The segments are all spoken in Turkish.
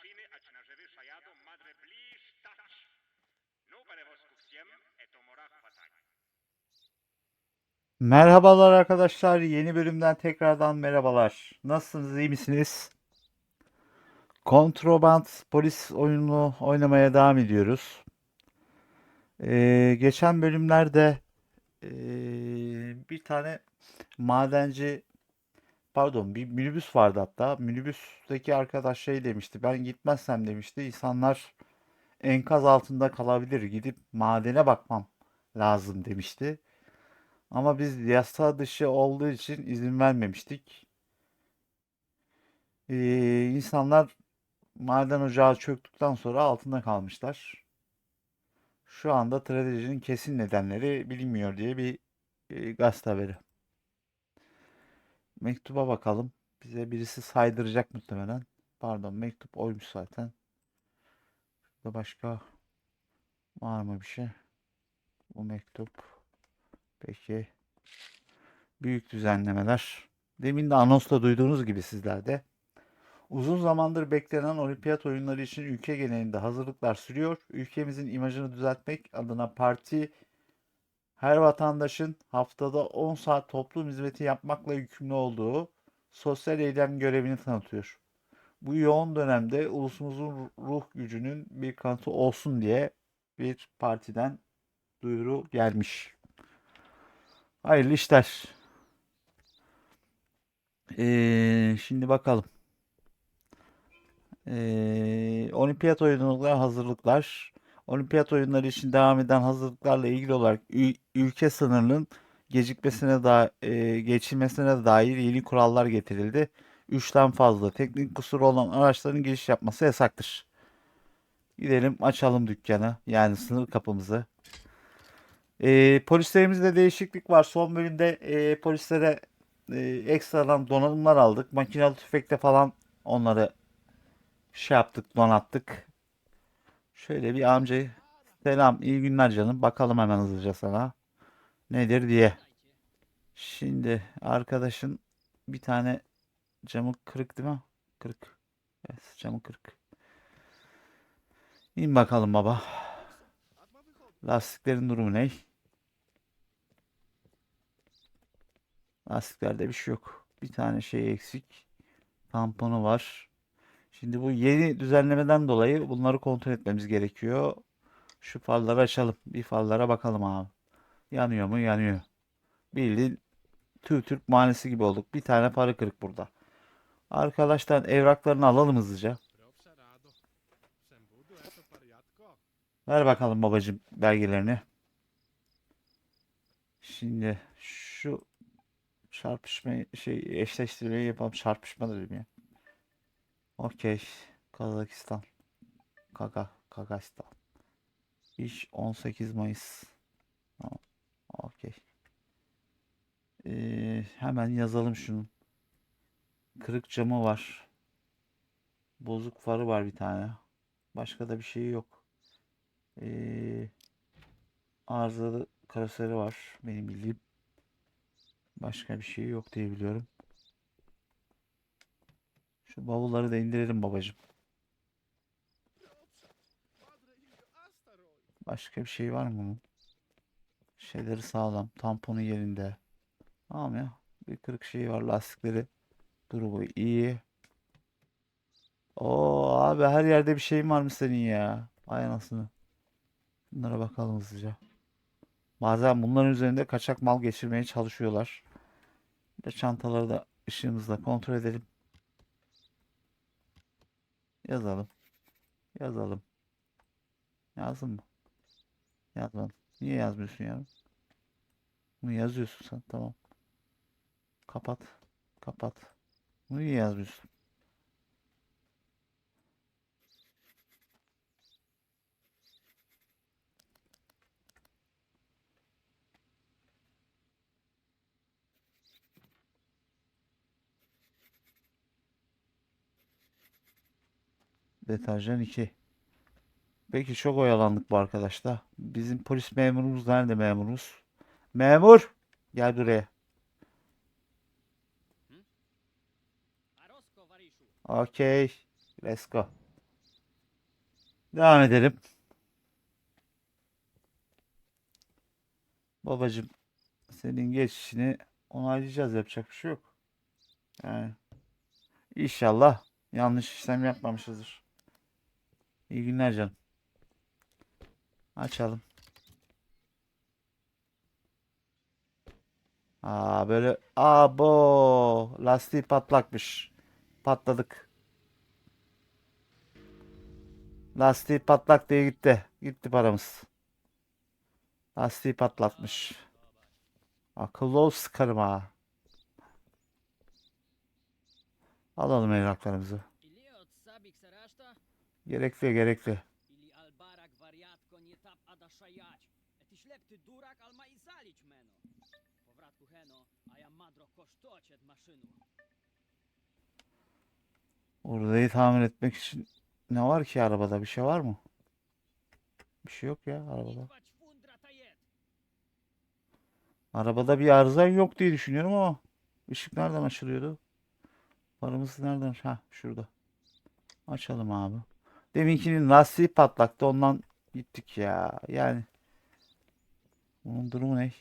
rośliny, a ci na rzewisza jadą, madre bliż tać. No parewosku wsiem, eto mora chwatać. Merhabalar arkadaşlar. Yeni bölümden tekrardan merhabalar. Nasılsınız? iyi misiniz? Kontraband polis oyununu oynamaya devam ediyoruz. Ee, geçen bölümlerde ee, bir tane madenci pardon bir minibüs vardı hatta. Minibüsteki arkadaş şey demişti. Ben gitmezsem demişti. İnsanlar enkaz altında kalabilir. Gidip madene bakmam lazım demişti. Ama biz yasa dışı olduğu için izin vermemiştik. Ee, insanlar maden ocağı çöktükten sonra altında kalmışlar. Şu anda trajedinin kesin nedenleri bilinmiyor diye bir e, gazete haberi. Mektuba bakalım. Bize birisi saydıracak muhtemelen. Pardon mektup oymuş zaten. Burada başka var mı bir şey? Bu mektup. Peki. Büyük düzenlemeler. Demin de anonsta duyduğunuz gibi sizlerde. Uzun zamandır beklenen olimpiyat oyunları için ülke genelinde hazırlıklar sürüyor. Ülkemizin imajını düzeltmek adına parti her vatandaşın haftada 10 saat toplum hizmeti yapmakla yükümlü olduğu sosyal eylem görevini tanıtıyor. Bu yoğun dönemde ulusumuzun ruh gücünün bir kanıtı olsun diye bir partiden duyuru gelmiş. Hayırlı işler. Ee, şimdi bakalım. Ee, olimpiyat oyunları hazırlıklar. Olimpiyat oyunları için devam eden hazırlıklarla ilgili olarak ül- ülke sınırının gecikmesine da e, geçilmesine dair yeni kurallar getirildi. Üçten fazla teknik kusuru olan araçların giriş yapması yasaktır. Gidelim açalım dükkanı yani sınır kapımızı. Ee, polislerimizde değişiklik var. Son bölümde e, polislere e, ekstradan donanımlar aldık. Makinalı tüfekte falan onları şey yaptık, donattık. Şöyle bir amcayı selam, iyi günler canım. Bakalım hemen hızlıca sana. Nedir diye. Şimdi arkadaşın bir tane camı kırık değil mi? Kırık. Evet, camı kırık. İn bakalım baba. Lastiklerin durumu ne? Lastiklerde bir şey yok. Bir tane şey eksik. Tamponu var. Şimdi bu yeni düzenlemeden dolayı bunları kontrol etmemiz gerekiyor. Şu farları açalım. Bir farlara bakalım abi. Yanıyor mu? Yanıyor. Bildiğin Türk Türk manesi gibi olduk. Bir tane farı kırık burada. Arkadaşlar evraklarını alalım hızlıca. Ver bakalım babacım belgelerini. Şimdi şu çarpışma şey eşleştirmeyi yapalım. Çarpışma dedim ya. Okey. Kazakistan. Kaga. Kagastan. İş 18 Mayıs. Tamam. Okey. Ee, hemen yazalım şunu. Kırık camı var. Bozuk farı var bir tane. Başka da bir şey yok. Ee, arızalı karoseri var benim bildiğim. Başka bir şey yok diye biliyorum. Şu bavulları da indirelim asteroid. Başka bir şey var mı bunun? Şeyleri sağlam. Tamponu yerinde. Tamam ya. Bir kırık şey var. Lastikleri durumu iyi. Oo abi her yerde bir şeyin var mı senin ya? Ay anasını. Bunlara bakalım hızlıca. Bazen bunların üzerinde kaçak mal geçirmeye çalışıyorlar. Bir de çantaları da ışığımızla kontrol edelim. Yazalım. Yazalım. Yazdın mı? Yazmadım. Niye yazmıyorsun ya? Bunu yazıyorsun sen. Tamam. Kapat. Kapat. Bunu niye yazmıyorsun? Deterjan 2. Belki çok oyalandık bu arkadaşlar. Bizim polis memurumuz nerede memurumuz? Memur! Gel buraya. Okey. Let's go. Devam edelim. Babacım senin geçişini onaylayacağız. Yapacak bir şey yok. Yani inşallah yanlış işlem yapmamışızdır. İyi günler canım. Açalım. Aa böyle abo lastiği patlakmış. Patladık. Lastiği patlak diye gitti. Gitti paramız. Lastiği patlatmış. Akıllı ol sıkarım ha. Alalım evraklarımızı. Gerekli gerekli. Orayı tamir etmek için ne var ki arabada? Bir şey var mı? Bir şey yok ya arabada. Arabada bir arıza yok diye düşünüyorum ama ışık nereden açılıyordu? Paramız nereden? Ha şurada. Açalım abi. Deminkinin lastiği patlaktı ondan gittik ya. Yani bunun durumu ne?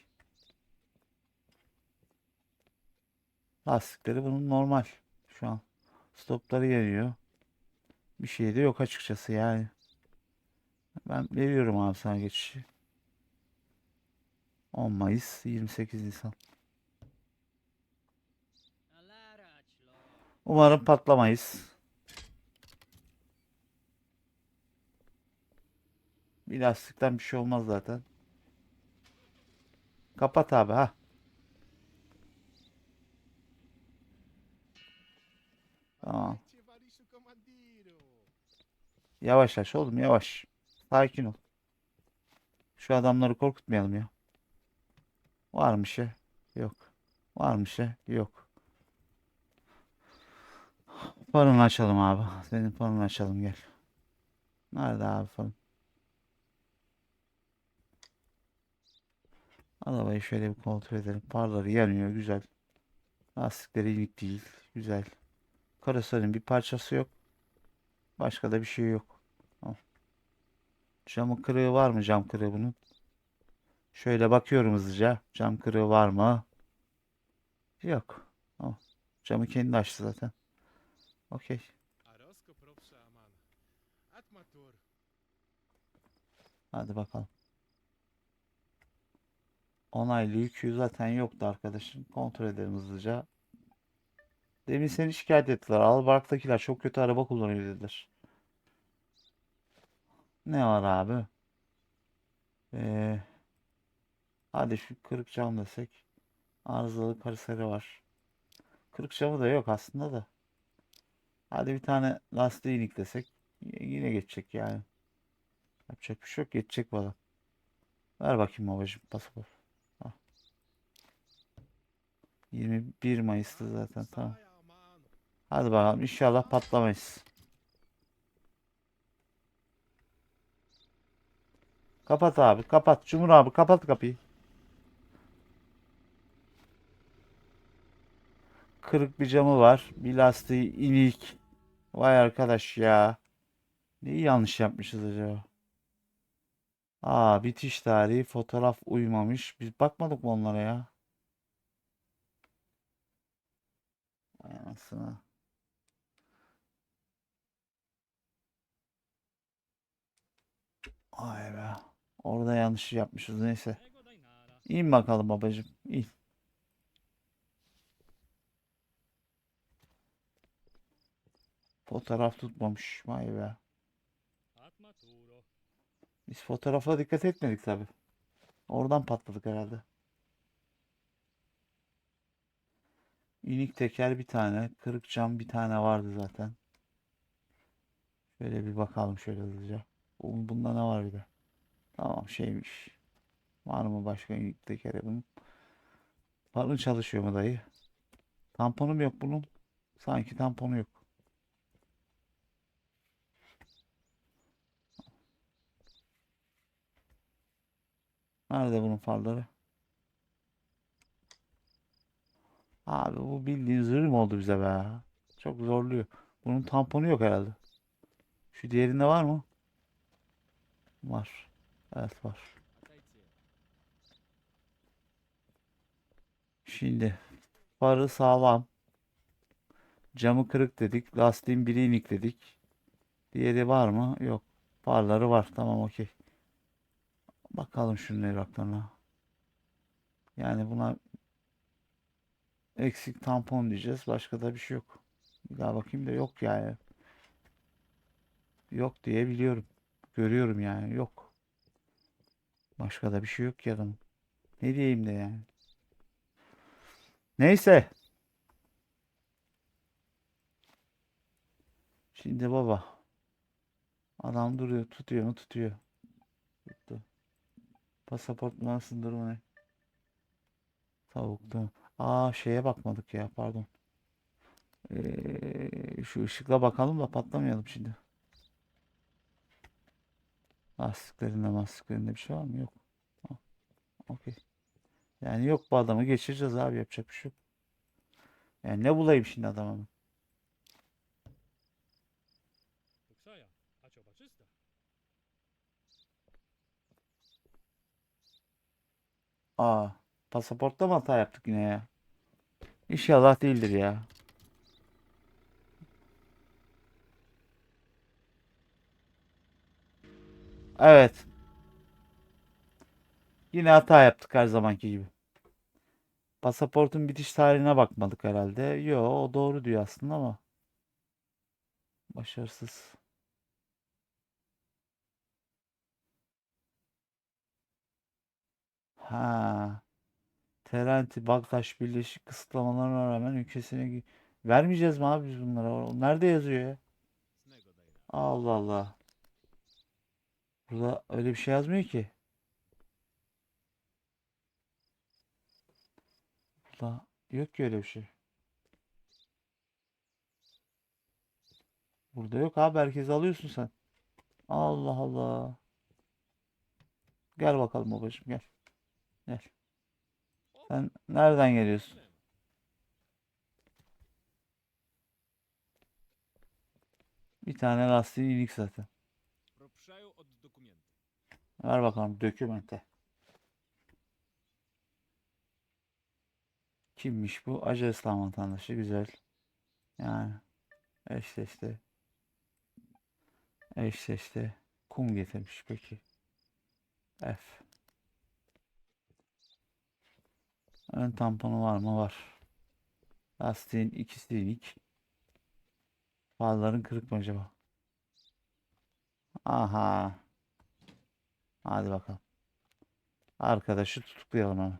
Lastikleri bunun normal şu an. Stopları yanıyor. Bir şey de yok açıkçası yani. Ben veriyorum abi sana geçişi. 10 Mayıs 28 Nisan. Umarım patlamayız. Bir lastikten bir şey olmaz zaten. Kapat abi ha. Tamam. Yavaş yavaş oğlum yavaş. Sakin ol. Şu adamları korkutmayalım ya. Var mı şey? Yok. Var mı şey? Yok. Farını açalım abi. Senin farını açalım gel. Nerede abi farın? Arabayı şöyle bir kontrol edelim. Farları yanıyor güzel. Lastikleri inik değil. Güzel. Karoserin bir parçası yok. Başka da bir şey yok. Tamam. Camı kırığı var mı cam kırığı bunun? Şöyle bakıyorum hızlıca. Cam kırığı var mı? Yok. Tamam. Camı kendi açtı zaten. Okey. Hadi bakalım. Onaylı yükü zaten yoktu arkadaşım. Kontrol edelim hızlıca. Demin seni şikayet ettiler. Albark'takiler çok kötü araba kullanıyor dediler. Ne var abi? Ee, hadi şu kırık cam desek. Arızalı kariseri var. Kırık camı da yok aslında da. Hadi bir tane lastiği y- Yine geçecek yani. Yapacak bir şey yok. Geçecek bana. Ver bakayım babacığım pasaport. Al. 21 Mayıs'ta zaten tamam. Hadi bakalım inşallah patlamayız. Kapat abi kapat. Cumhur abi kapat kapıyı. Kırık bir camı var. Bir lastiği inik. Vay arkadaş ya. Neyi yanlış yapmışız acaba? Aa bitiş tarihi fotoğraf uymamış. Biz bakmadık mı onlara ya? Vay anasını. Ay be. Orada yanlış yapmışız neyse. İn bakalım babacığım. İn. Fotoğraf tutmamış. Vay be. Biz fotoğrafa dikkat etmedik tabi. Oradan patladık herhalde. İnik teker bir tane. Kırık cam bir tane vardı zaten. Şöyle bir bakalım şöyle hızlıca. Bu- Bunda ne var bir de? Tamam şeymiş. Var mı başka inik tekeri bunun? Farın çalışıyor mu dayı? Tamponum yok bunun. Sanki tamponu yok. Nerede bunun farları? Abi bu bildiğin mı oldu bize be? Çok zorluyor. Bunun tamponu yok herhalde. Şu diğerinde var mı? Var. Evet var. Şimdi farı sağlam. Camı kırık dedik. Lastiğin biri inik dedik. Diğeri var mı? Yok. Farları var. Tamam okey. Bakalım şunun evraklarına. Yani buna eksik tampon diyeceğiz. Başka da bir şey yok. Bir daha bakayım da yok yani. Yok diye biliyorum. Görüyorum yani. Yok. Başka da bir şey yok ki. Ne diyeyim de yani. Neyse. Şimdi baba. Adam duruyor. Tutuyor mu? Tutuyor. Tuttu. Pasaport numarasının durumu ne? Tavuklu. Aa şeye bakmadık ya pardon. Ee, şu ışıkla bakalım da patlamayalım şimdi. Lastiklerinde lastiklerinde bir şey var mı? Yok. Okey. Yani yok bu adamı geçireceğiz abi yapacak bir şey yok. Yani ne bulayım şimdi adamı? Aa, pasaportta mı hata yaptık yine ya? İnşallah değildir ya. Evet. Yine hata yaptık her zamanki gibi. Pasaportun bitiş tarihine bakmadık herhalde. Yo, o doğru diyor aslında ama. Başarısız. Ha. Terenti, Bagtaş Birleşik kısıtlamalarına rağmen ülkesine vermeyeceğiz mi abi biz bunlara? Nerede yazıyor ya? Allah Allah. Burada öyle bir şey yazmıyor ki. Burada yok ki öyle bir şey. Burada yok abi herkes alıyorsun sen. Allah Allah. Gel bakalım babacığım gel. Gel. Sen nereden geliyorsun? Bir tane lastiği iyilik zaten. Ver bakalım dokümente. Kimmiş bu? Acaristan vatandaşı. Güzel. Yani eşleşti. Eşleşti. Kum getirmiş peki. F. Ön tamponu var mı? Var. Lastiğin ikisi inik. Farların kırık mı acaba? Aha. Hadi bakalım. Arkadaşı tutuklayalım hemen.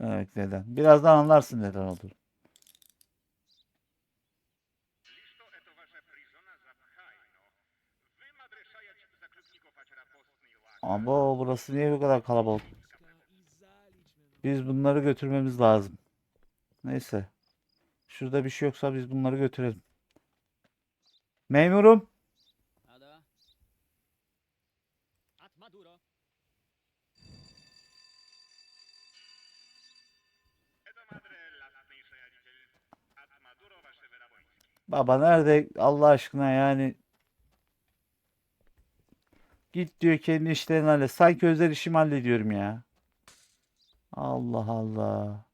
Evet neden. Birazdan anlarsın neden olduğunu. Ama burası niye bu kadar kalabalık? Biz bunları götürmemiz lazım. Neyse. Şurada bir şey yoksa biz bunları götürelim. Memurum. Baba nerede Allah aşkına yani Git diyor kendi işlerini hallet. Sanki özel işimi hallediyorum ya. Allah Allah.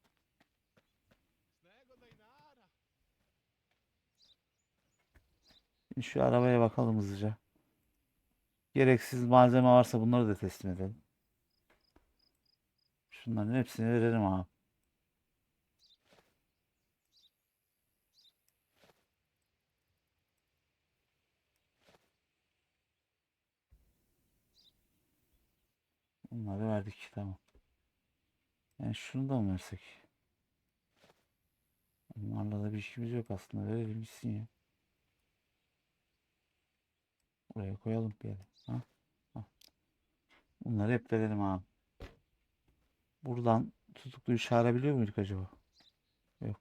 Şu arabaya bakalım hızlıca. Gereksiz malzeme varsa bunları da teslim edelim. Şunların hepsini verelim abi. Bunları verdik tamam. Yani şunu da mı versek? Bunlarla da bir işimiz yok aslında. Verelim gitsin ya. Buraya koyalım bir yere. Ha? Ha. Bunları hep verelim abi. Buradan tutukluyu çağırabiliyor muyduk acaba? Yok.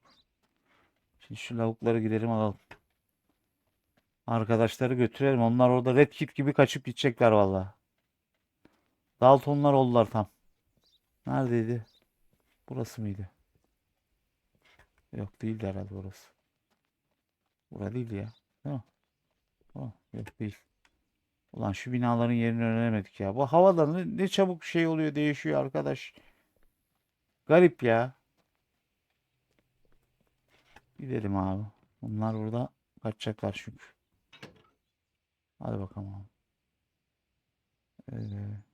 Şimdi şu lavukları gidelim alalım. Arkadaşları götürelim. Onlar orada Red Kit gibi kaçıp gidecekler vallahi. Daltonlar oldular tam. Neredeydi? Burası mıydı? Yok değildi herhalde orası. Bura değil ya. Değil mi? Oh, yok değil. Ulan şu binaların yerini öğrenemedik ya. Bu havada ne, ne çabuk şey oluyor değişiyor arkadaş. Garip ya. Gidelim abi. Bunlar burada kaçacaklar çünkü. Hadi bakalım abi. Ee,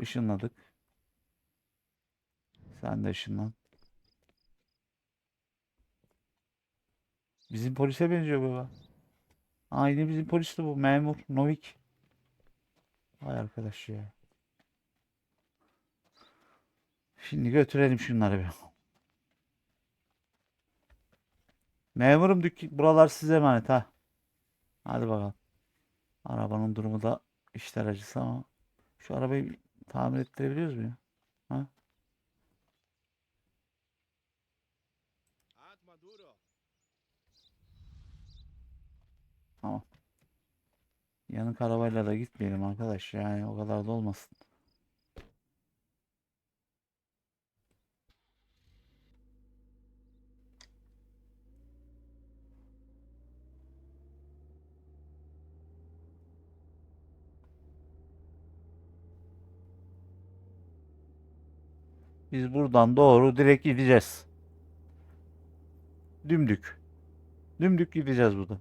ışınladık. Sen de ışınlan. Bizim polise benziyor baba. Aynı bizim polisti bu. Memur Novik. Vay arkadaş ya. Şimdi götürelim şunları bir. Memurum dükkan buralar size emanet ha. Hadi bakalım. Arabanın durumu da işler acısı ama şu arabayı tamir ettirebiliyoruz mu? Ad Maduro. Yanık arabayla da gitmeyelim arkadaş yani o kadar da olmasın. Biz buradan doğru direkt gideceğiz. Dümdük. Dümdük gideceğiz buradan.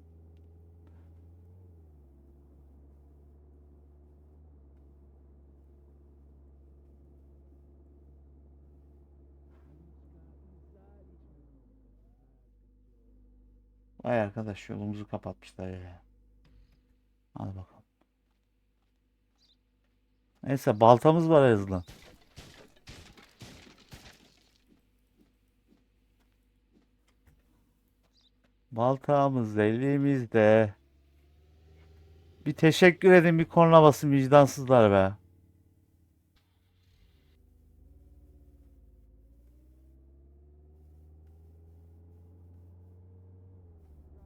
Vay arkadaş yolumuzu kapatmışlar ya. Hadi bakalım. Neyse baltamız var en azından. Baltamız elimizde. Bir teşekkür edin bir korna basın vicdansızlar be.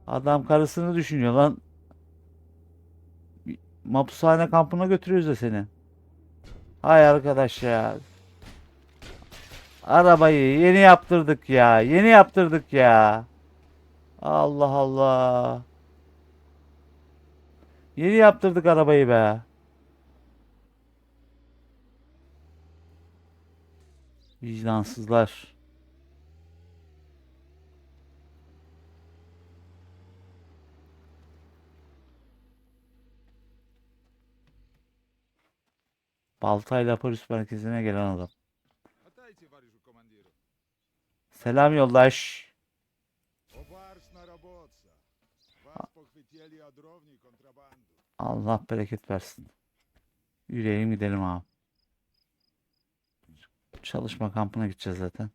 Adam karısını düşünüyor lan. Mapushane kampına götürüyoruz da seni. Hay arkadaş ya. Arabayı yeni yaptırdık ya. Yeni yaptırdık ya. Allah Allah. Yeni yaptırdık arabayı be. Vicdansızlar. Baltayla polis merkezine gelen adam. Selam yollaş. Allah bereket versin. Yürüyelim gidelim abi. Çalışma kampına gideceğiz zaten.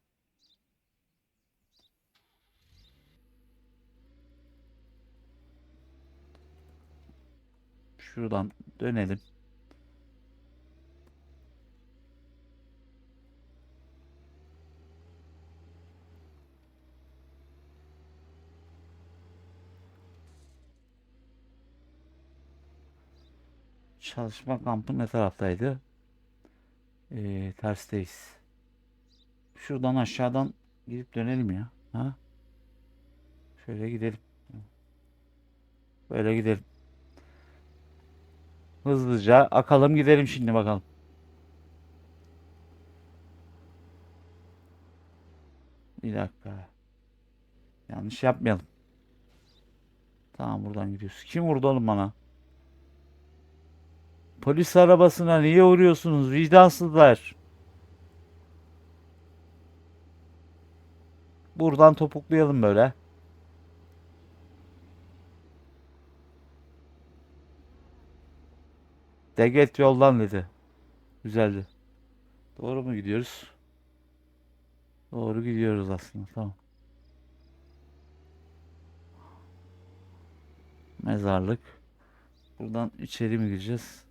Şuradan dönelim. Çalışma kampı ne taraftaydı? Ee, tersteyiz. Şuradan aşağıdan gidip dönelim ya. Ha? Şöyle gidelim. Böyle gidelim. Hızlıca akalım gidelim şimdi bakalım. Bir dakika. Yanlış yapmayalım. Tamam buradan gidiyoruz. Kim vurdu oğlum bana? Polis arabasına niye vuruyorsunuz vicdansızlar? Buradan topuklayalım böyle. Deget yoldan dedi. Güzeldi. Doğru mu gidiyoruz? Doğru gidiyoruz aslında. Tamam. Mezarlık. Buradan içeri mi gireceğiz?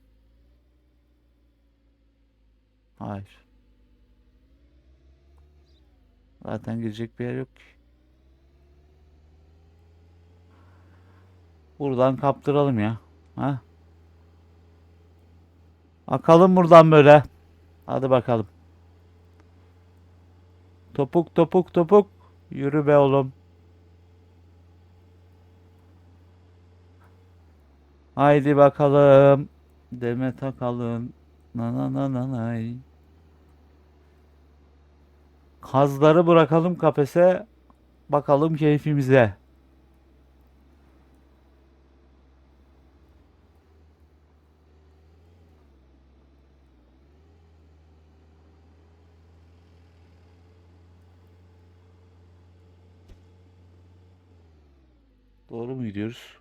Hayır. Zaten girecek bir yer yok ki. Buradan kaptıralım ya. Ha? Akalım buradan böyle. Hadi bakalım. Topuk topuk topuk. Yürü be oğlum. Haydi bakalım. Deme takalım. Na na na na nay. Kazları bırakalım kafese. Bakalım keyfimize. Doğru mu gidiyoruz?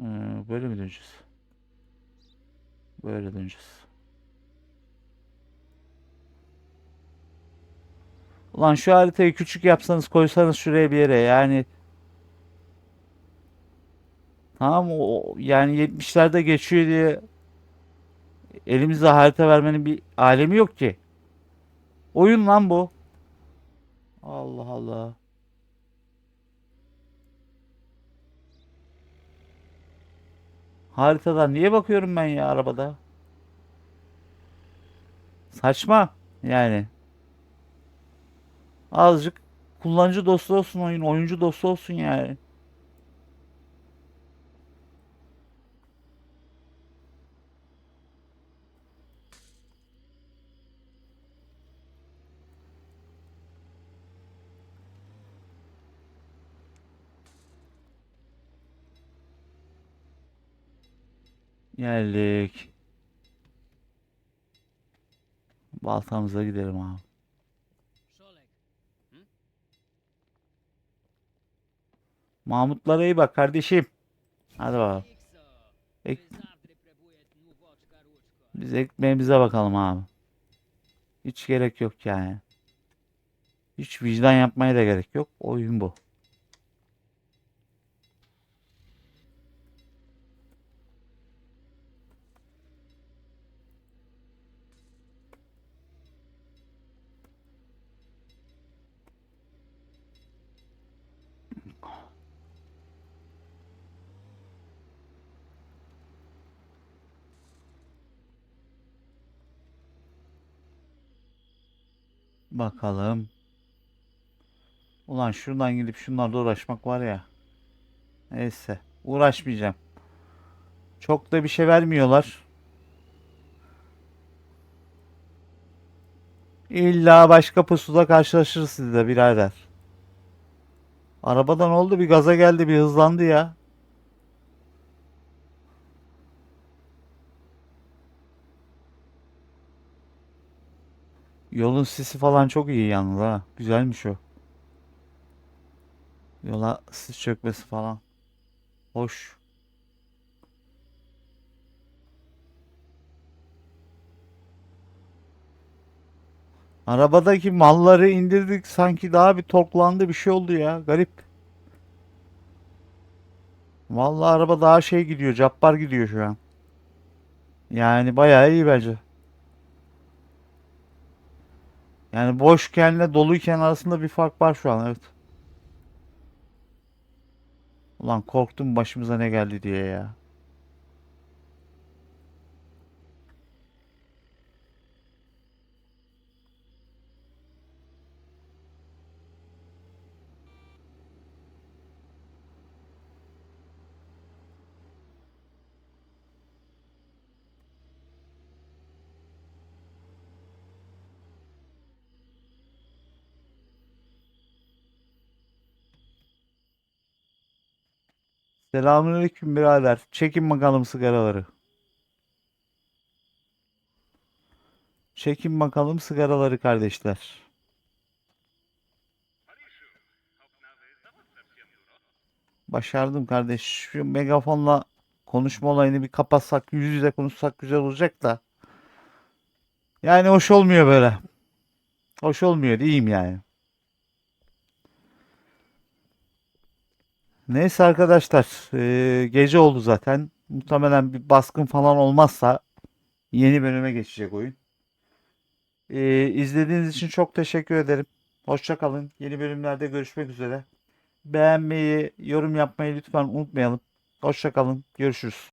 Ee, böyle mi döneceğiz? Böyle döneceğiz. Ulan şu haritayı küçük yapsanız koysanız şuraya bir yere yani Tamam o yani 70'lerde geçiyor diye elimizde harita vermenin bir alemi yok ki. Oyun lan bu. Allah Allah. Haritadan niye bakıyorum ben ya arabada? Saçma yani. Azıcık kullanıcı dostu olsun oyun, oyuncu dostu olsun yani. Geldik. Baltamıza gidelim abi. Mahmutlara iyi bak kardeşim. Hadi bakalım. Ek, biz ekmeğimize bakalım abi. Hiç gerek yok yani. Hiç vicdan yapmaya da gerek yok. Oyun bu. Bakalım. Ulan şuradan gidip şunlarla uğraşmak var ya. Neyse. Uğraşmayacağım. Çok da bir şey vermiyorlar. İlla başka pusuda karşılaşırız sizle birader. Arabadan oldu bir gaza geldi bir hızlandı ya. Yolun sisi falan çok iyi yalnız ha. Güzelmiş o. Yola sis çökmesi falan. Hoş. Arabadaki malları indirdik sanki daha bir torklandı bir şey oldu ya. Garip. Vallahi araba daha şey gidiyor. Cabbar gidiyor şu an. Yani bayağı iyi bence. Yani boşkenle doluyken arasında bir fark var şu an evet. Ulan korktum başımıza ne geldi diye ya. Selamünaleyküm birader. Çekin bakalım sigaraları. Çekin bakalım sigaraları kardeşler. Başardım kardeş. Şu megafonla konuşma olayını bir kapatsak, yüz yüze konuşsak güzel olacak da. Yani hoş olmuyor böyle. Hoş olmuyor diyeyim yani. Neyse arkadaşlar, eee, gece oldu zaten. Muhtemelen bir baskın falan olmazsa yeni bölüme geçecek oyun. Eee izlediğiniz için çok teşekkür ederim. Hoşça kalın. Yeni bölümlerde görüşmek üzere. Beğenmeyi, yorum yapmayı lütfen unutmayalım. Hoşça kalın. Görüşürüz.